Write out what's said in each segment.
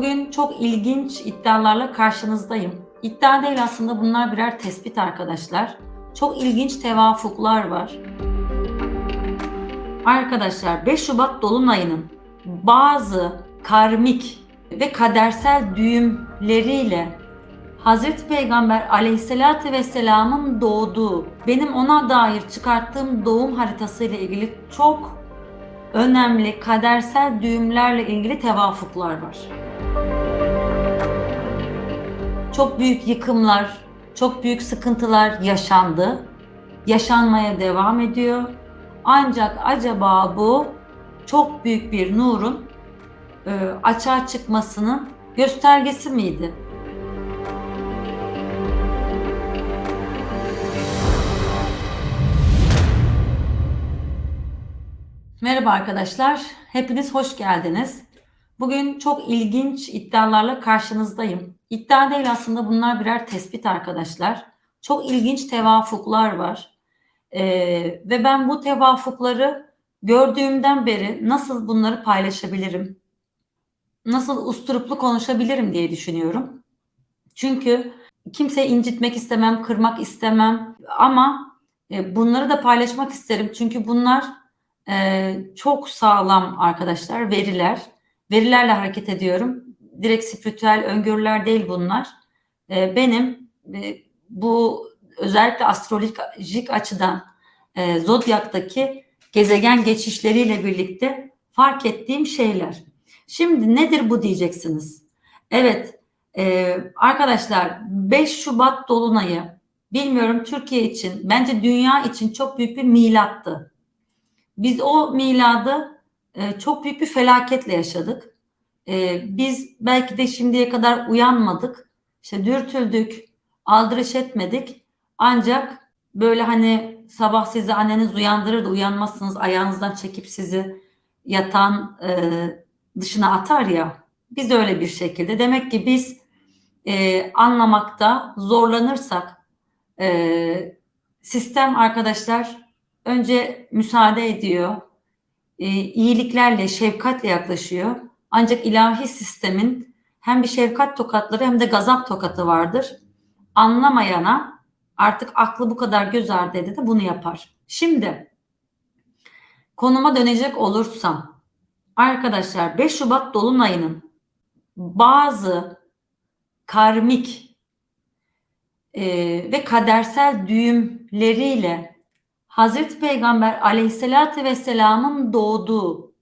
Bugün çok ilginç iddialarla karşınızdayım. İddia değil aslında bunlar birer tespit arkadaşlar. Çok ilginç tevafuklar var. Arkadaşlar 5 Şubat Dolunay'ının bazı karmik ve kadersel düğümleriyle Hazreti Peygamber aleyhissalatü vesselamın doğduğu, benim ona dair çıkarttığım doğum haritası ile ilgili çok önemli kadersel düğümlerle ilgili tevafuklar var. Çok büyük yıkımlar, çok büyük sıkıntılar yaşandı. Yaşanmaya devam ediyor. Ancak acaba bu çok büyük bir nurun e, açığa çıkmasının göstergesi miydi? Merhaba arkadaşlar, hepiniz hoş geldiniz. Bugün çok ilginç iddialarla karşınızdayım. İddia değil aslında bunlar birer tespit arkadaşlar. Çok ilginç tevafuklar var. Ee, ve ben bu tevafukları gördüğümden beri nasıl bunları paylaşabilirim? Nasıl usturuplu konuşabilirim diye düşünüyorum. Çünkü kimseyi incitmek istemem, kırmak istemem ama e, bunları da paylaşmak isterim. Çünkü bunlar e, çok sağlam arkadaşlar veriler. Verilerle hareket ediyorum. Direkt spiritüel öngörüler değil bunlar. E, benim e, bu özellikle astrolojik açıdan e, zodyaktaki gezegen geçişleriyle birlikte fark ettiğim şeyler. Şimdi nedir bu diyeceksiniz. Evet e, arkadaşlar 5 Şubat Dolunay'ı bilmiyorum Türkiye için bence dünya için çok büyük bir milattı. Biz o miladı e, çok büyük bir felaketle yaşadık. E, biz belki de şimdiye kadar uyanmadık. İşte dürtüldük, aldırış etmedik. Ancak böyle hani sabah sizi anneniz uyandırır da uyanmazsınız ayağınızdan çekip sizi yatan e, dışına atar ya. Biz öyle bir şekilde. Demek ki biz e, anlamakta zorlanırsak e, sistem arkadaşlar önce müsaade ediyor. E, iyiliklerle, şefkatle yaklaşıyor. Ancak ilahi sistemin hem bir şefkat tokatları hem de gazap tokatı vardır. Anlamayana artık aklı bu kadar göz ardı ede de bunu yapar. Şimdi konuma dönecek olursam arkadaşlar 5 Şubat Dolunay'ının bazı karmik e, ve kadersel düğümleriyle Hazreti Peygamber aleyhissalatü vesselamın doğduğu,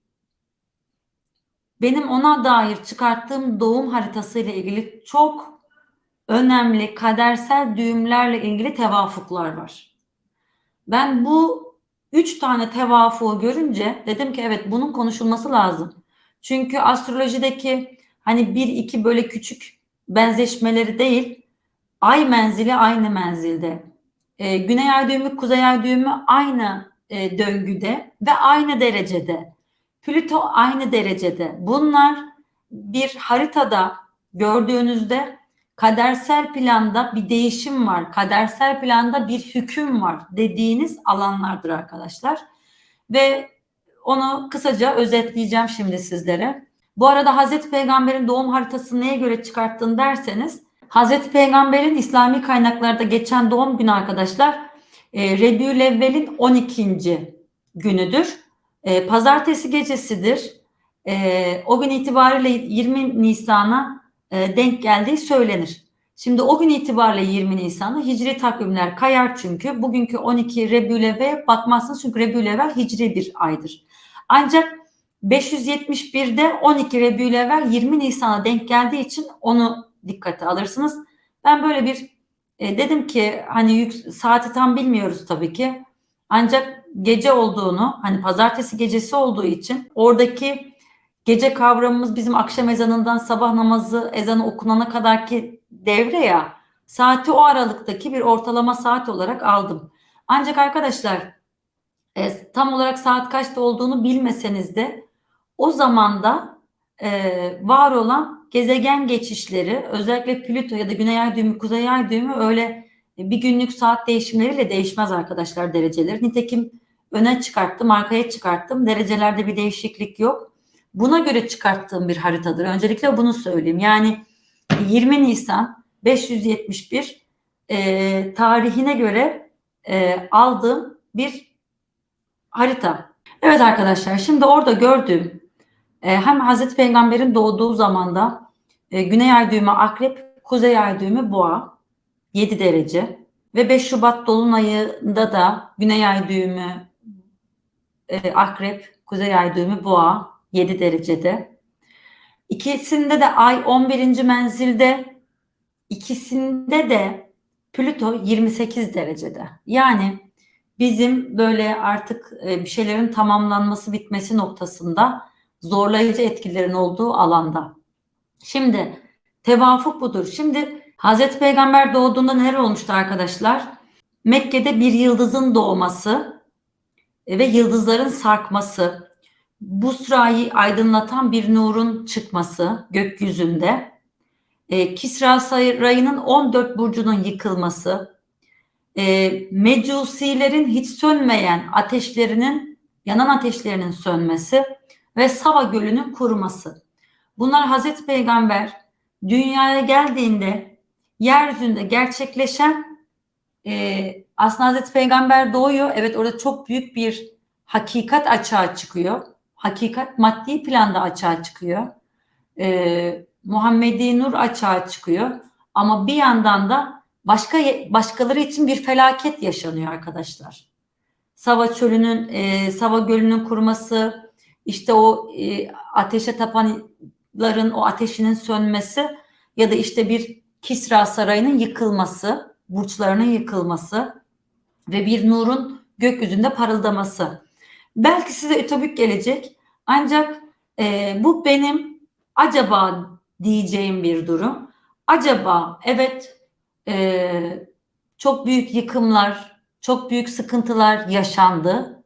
benim ona dair çıkarttığım doğum haritası ile ilgili çok önemli kadersel düğümlerle ilgili tevafuklar var. Ben bu üç tane tevafuğu görünce dedim ki evet bunun konuşulması lazım. Çünkü astrolojideki hani bir iki böyle küçük benzeşmeleri değil, ay menzili aynı menzilde. E, güney ay düğümü, kuzey ay düğümü aynı e, döngüde ve aynı derecede. Plüto aynı derecede. Bunlar bir haritada gördüğünüzde kadersel planda bir değişim var. Kadersel planda bir hüküm var dediğiniz alanlardır arkadaşlar. Ve onu kısaca özetleyeceğim şimdi sizlere. Bu arada Hazreti Peygamber'in doğum haritası neye göre çıkarttın derseniz Hazreti Peygamber'in İslami kaynaklarda geçen doğum günü arkadaşlar e, Rebü'l-Evvel'in 12. günüdür. E, pazartesi gecesidir. E, o gün itibariyle 20 Nisan'a e, denk geldiği söylenir. Şimdi o gün itibariyle 20 Nisan'da hicri takvimler kayar çünkü. Bugünkü 12 Rebü'l-Evvel bakmazsınız çünkü Rebü'l-Evvel hicri bir aydır. Ancak 571'de 12 Rebü'l-Evvel 20 Nisan'a denk geldiği için onu dikkate alırsınız. Ben böyle bir e, dedim ki hani saati tam bilmiyoruz tabii ki. Ancak gece olduğunu hani pazartesi gecesi olduğu için oradaki gece kavramımız bizim akşam ezanından sabah namazı ezanı okunana kadarki devre ya saati o aralıktaki bir ortalama saat olarak aldım. Ancak arkadaşlar e, tam olarak saat kaçta olduğunu bilmeseniz de o zamanda e, var olan gezegen geçişleri özellikle Plüto ya da Güney Ay düğümü, Kuzey Ay düğümü öyle bir günlük saat değişimleriyle değişmez arkadaşlar dereceleri. Nitekim öne çıkarttım, arkaya çıkarttım. Derecelerde bir değişiklik yok. Buna göre çıkarttığım bir haritadır. Öncelikle bunu söyleyeyim. Yani 20 Nisan 571 e, tarihine göre e, aldığım bir harita. Evet arkadaşlar şimdi orada gördüğüm hem Hazreti Peygamber'in doğduğu zamanda e, güney ay düğümü akrep, kuzey ay düğümü boğa 7 derece ve 5 Şubat dolunayında da güney ay düğümü e, akrep, kuzey ay düğümü boğa 7 derecede. İkisinde de ay 11. menzilde, ikisinde de Plüto 28 derecede. Yani bizim böyle artık e, bir şeylerin tamamlanması bitmesi noktasında zorlayıcı etkilerin olduğu alanda. Şimdi tevafuk budur. Şimdi Hazreti Peygamber doğduğunda neler olmuştu arkadaşlar? Mekke'de bir yıldızın doğması ve yıldızların sarkması, Busra'yı aydınlatan bir nurun çıkması gökyüzünde, e, Kisra Sarayı'nın 14 burcunun yıkılması, e, Mecusilerin hiç sönmeyen ateşlerinin, yanan ateşlerinin sönmesi ve Sava Gölü'nün kuruması. Bunlar Hazreti Peygamber dünyaya geldiğinde yeryüzünde gerçekleşen e, aslında Hazreti Peygamber doğuyor. Evet orada çok büyük bir hakikat açığa çıkıyor. Hakikat maddi planda açığa çıkıyor. E, Muhammedi Nur açığa çıkıyor. Ama bir yandan da başka başkaları için bir felaket yaşanıyor arkadaşlar. Sava çölünün, e, Sava gölünün kuruması, işte o e, ateşe tapanların o ateşinin sönmesi ya da işte bir Kisra Sarayı'nın yıkılması, burçlarının yıkılması ve bir nurun gökyüzünde parıldaması. Belki size ütopik gelecek ancak e, bu benim acaba diyeceğim bir durum. Acaba evet e, çok büyük yıkımlar, çok büyük sıkıntılar yaşandı.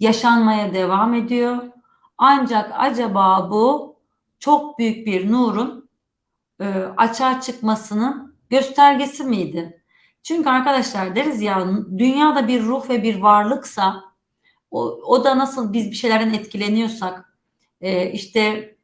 Yaşanmaya devam ediyor. Ancak acaba bu çok büyük bir nurun e, açığa çıkmasının göstergesi miydi? Çünkü arkadaşlar deriz ya dünyada bir ruh ve bir varlıksa o, o da nasıl biz bir şeylerden etkileniyorsak e, işte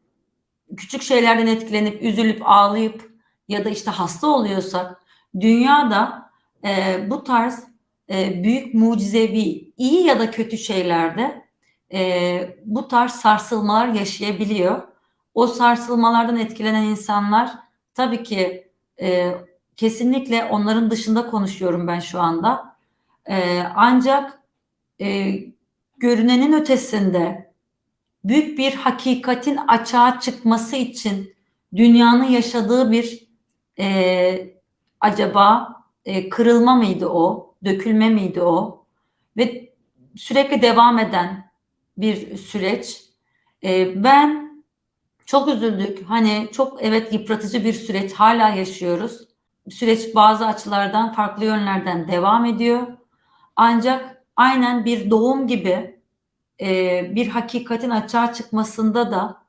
küçük şeylerden etkilenip üzülüp ağlayıp ya da işte hasta oluyorsak dünyada e, bu tarz e, büyük mucizevi iyi ya da kötü şeylerde e, bu tarz sarsılmalar yaşayabiliyor. O sarsılmalardan etkilenen insanlar tabii ki e, kesinlikle onların dışında konuşuyorum ben şu anda. E, ancak e, görünenin ötesinde büyük bir hakikatin açığa çıkması için dünyanın yaşadığı bir e, acaba e, kırılma mıydı o, dökülme miydi o ve sürekli devam eden bir süreç. E, ben çok üzüldük. Hani çok evet yıpratıcı bir süreç hala yaşıyoruz. Süreç bazı açılardan farklı yönlerden devam ediyor. Ancak aynen bir doğum gibi e, bir hakikatin açığa çıkmasında da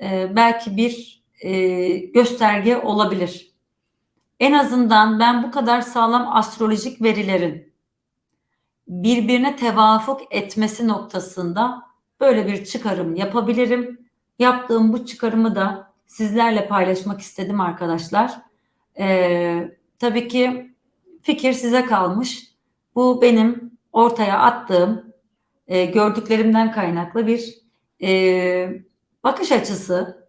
e, belki bir e, gösterge olabilir. En azından ben bu kadar sağlam astrolojik verilerin birbirine tevafuk etmesi noktasında böyle bir çıkarım yapabilirim. Yaptığım bu çıkarımı da sizlerle paylaşmak istedim arkadaşlar. Ee, tabii ki fikir size kalmış. Bu benim ortaya attığım e, gördüklerimden kaynaklı bir e, bakış açısı.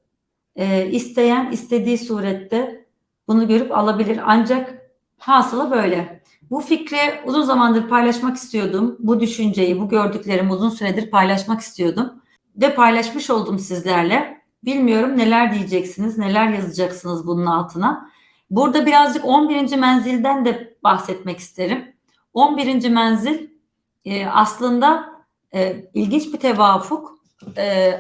E, isteyen istediği surette bunu görüp alabilir. Ancak hasılı böyle. Bu fikri uzun zamandır paylaşmak istiyordum. Bu düşünceyi, bu gördüklerimi uzun süredir paylaşmak istiyordum. Ve paylaşmış oldum sizlerle. Bilmiyorum neler diyeceksiniz, neler yazacaksınız bunun altına. Burada birazcık 11. menzilden de bahsetmek isterim. 11. menzil e, aslında e, ilginç bir tevafuk. E,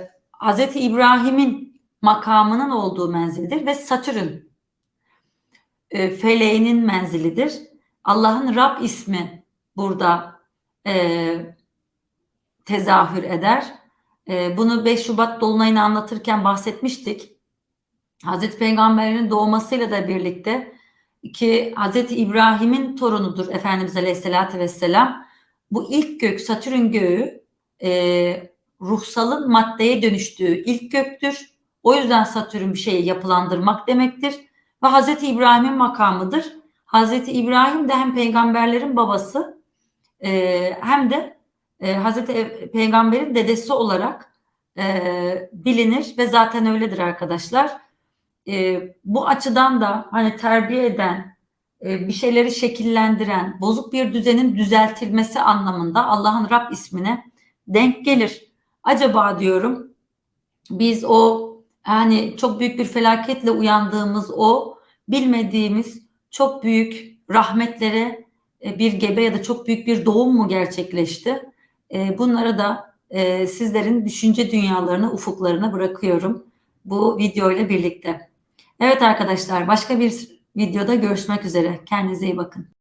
Hz. İbrahim'in makamının olduğu menzildir ve Satürn e, feleğinin menzilidir. Allah'ın Rab ismi burada e, tezahür eder. E, bunu 5 Şubat Dolunay'ını anlatırken bahsetmiştik. Hazreti Peygamber'in doğmasıyla da birlikte ki Hazreti İbrahim'in torunudur Efendimiz Aleyhisselatü Vesselam. Bu ilk gök Satürn göğü e, ruhsalın maddeye dönüştüğü ilk göktür. O yüzden Satürn bir şeyi yapılandırmak demektir. Ve Hazreti İbrahim'in makamıdır. Hazreti İbrahim de hem peygamberlerin babası e, hem de e, Hazreti Peygamber'in dedesi olarak e, bilinir ve zaten öyledir arkadaşlar. E, bu açıdan da hani terbiye eden, e, bir şeyleri şekillendiren, bozuk bir düzenin düzeltilmesi anlamında Allah'ın Rab ismine denk gelir. Acaba diyorum biz o yani çok büyük bir felaketle uyandığımız o bilmediğimiz çok büyük rahmetlere e, bir gebe ya da çok büyük bir doğum mu gerçekleşti? E, Bunlara da e, sizlerin düşünce dünyalarını, ufuklarına bırakıyorum bu video ile birlikte. Evet arkadaşlar başka bir videoda görüşmek üzere. Kendinize iyi bakın.